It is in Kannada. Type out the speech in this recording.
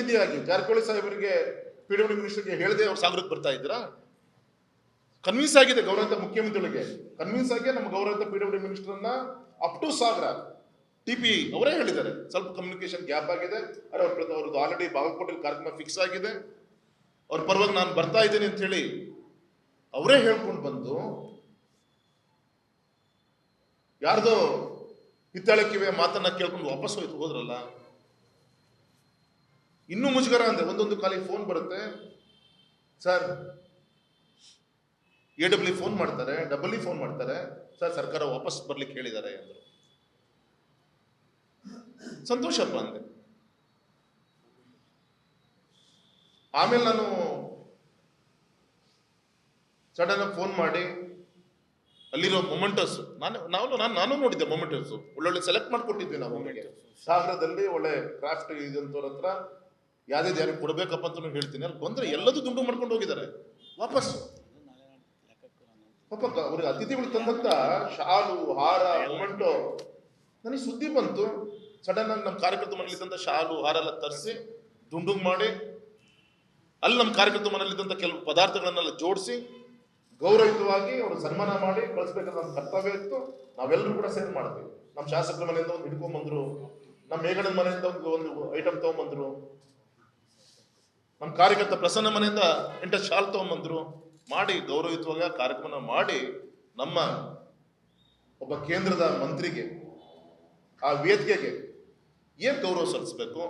ಪ್ರತಿನಿಧಿಯಾಗಿ ಜಾರಕಿಹೊಳಿ ಸಾಹೇಬರಿಗೆ ಪಿ ಮಿನಿಸ್ಟರ್ ಮಿನಿಸ್ಟರ್ಗೆ ಹೇಳದೆ ಅವ್ರು ಸಾಗರಕ್ಕೆ ಬರ್ತಾ ಇದ್ದೀರಾ? ಕನ್ವಿನ್ಸ್ ಆಗಿದೆ ಗೌರವಂತ ಮುಖ್ಯಮಂತ್ರಿಗಳಿಗೆ. ಕನ್ವಿನ್ಸ್ ಆಗಿ ನಮ್ಮ ಗೌರವಂತ P minister ಮಿನಿಸ್ಟರ್ನ up to Sagara T P ಅವರೇ ಹೇಳಿದ್ದಾರೆ. ಸ್ವಲ್ಪ ಕಮ್ಯುನಿಕೇಶನ್ ಗ್ಯಾಪ್ ಆಗಿದೆ. ಅರೆ ಅವ್ರ ಪ್ರತಿ ಅವ್ರದ್ದು ಆಲ್ರೆಡಿ ಬಾಗಲಕೋಟೆಯಲ್ಲಿ ಕಾರ್ಯಕ್ರಮ ಫಿಕ್ಸ್ ಆಗಿದೆ. ಅವ್ರ ಪರವಾಗಿ ನಾನು ಬರ್ತಾ ಇದ್ದೀನಿ ಅಂತ ಹೇಳಿ ಅವರೇ ಹೇಳ್ಕೊಂಡು ಬಂದು ಯಾರ್ದೋ ಹಿತ್ತಾಳಕ್ಕಿವೆ ಮಾತನ್ನ ಕೇಳ್ಕೊಂಡು ವಾಪಸ್ ಹೋಯ್ತು ಹೋದ್ರಲ್ಲ? ಇನ್ನೂ ಮುಜುಗರ ಅಂದ್ರೆ ಒಂದೊಂದು ಕಾಲಿಗೆ ಫೋನ್ ಬರುತ್ತೆ. ಸರ್ ಎ ಡಬ್ಲ್ಯೂ ಫೋನ್ ಮಾಡ್ತಾರೆ ಡಬಲ್ ಫೋನ್ ಮಾಡ್ತಾರೆ. ಸರ್ ಸರ್ಕಾರ ವಾಪಸ್ ಬರ್ಲಿಕ್ಕೆ ಹೇಳಿದ್ದಾರೆ ಅಂದರು. ಸಂತೋಷಪ್ಪ ಅಂದೆ. ಆಮೇಲೆ ನಾನು ಸಡನ್ ಆಗಿ ಫೋನ್ ಮಾಡಿ ಅಲ್ಲಿರೋ ಮೊಮೆಂಟಸ್ ನಾನು ನಾವು ನಾನು ನಾನು ನೋಡಿದ್ದೆ ಮೊಮೆಂಟಸ್ ಒಳ್ಳೊಳ್ಳೆ ಸೆಲೆಕ್ಟ್ ಮಾಡ್ಕೊಟ್ಟಿದ್ವಿ ನಾವು ಸಾಗರದಲ್ಲಿ ಒಳ್ಳೆ ಕ್ರಾಫ್ಟ್ ಇದಂತವ್ರ ಹತ್ರ. ಯಾವ್ದು ಯಾರಿಗೆ ಕೊಡಬೇಕಪ್ಪ ಅಂತ ಹೇಳ್ತೀನಿ. ಅಲ್ಲಿ ಬಂದರೆ ಎಲ್ಲದೂ ದುಂಡು ಮಾಡ್ಕೊಂಡು ಹೋಗಿದ್ದಾರೆ. ವಾಪಸ್. ಪಾಪ ಅವ್ರಿಗೆ ಅತಿಥಿಗಳು ತಂದಂತ ಶಾಲು, ಹಾರ ಮೊಮೆಂಟೋ ನನಗೆ ಸುದ್ದಿ ಬಂತು. ಸಡನ್ ಆಗಿ ನಮ್ಮ ಕಾರ್ಯಕರ್ತ ಮನೇಲಿದ್ದಂಥ ಶಾಲು, ಹಾರ ಎಲ್ಲ ತರಿಸಿ ದುಂಡು ಮಾಡಿ, ಅಲ್ಲಿ ನಮ್ಮ ಕಾರ್ಯಕರ್ತ ಮನೇಲಿದ್ದಂಥ ಕೆಲವು ಪದಾರ್ಥಗಳನ್ನೆಲ್ಲ ಜೋಡಿಸಿ ಗೌರವಯುತವಾಗಿ ಅವರು ಸನ್ಮಾನ ಮಾಡಿ ಕಳಿಸ್ಬೇಕಾದ ನಮ್ಮ ಕರ್ತವ್ಯ ಇತ್ತು. ನಾವೆಲ್ಲರೂ ಕೂಡ ಸೇರಿ ಮಾಡ್ತೀವಿ. ನಮ್ಮ ಶಾಸಕರ ಮನೆಯಿಂದ ಒಂದು ಹಿಡ್ಕೊಂಬಂದ್ರು ನಮ್ಮ ಮೇಘನ ಮನೆಯಿಂದ ಒಂದು ಒಂದು ಐಟಮ್ ತಗೊಂಬಂದ್ರು. ನಮ್ಮ ಕಾರ್ಯಕರ್ತ ಪ್ರಸನ್ನ ಮನೆಯಿಂದ ಎಂಟ ಶಾಲ್ ತಗೊಂಬಂದ್ರು. ಮಾಡಿ ಗೌರವಯುತವಾಗಿ ಕಾರ್ಯಕ್ರಮ ಮಾಡಿ ನಮ್ಮ ಒಬ್ಬ ಕೇಂದ್ರದ ಮಂತ್ರಿಗೆ, ಆ ವೇದಿಕೆಗೆ ಏನು ಗೌರವ ಸಲ್ಲಿಸಬೇಕು?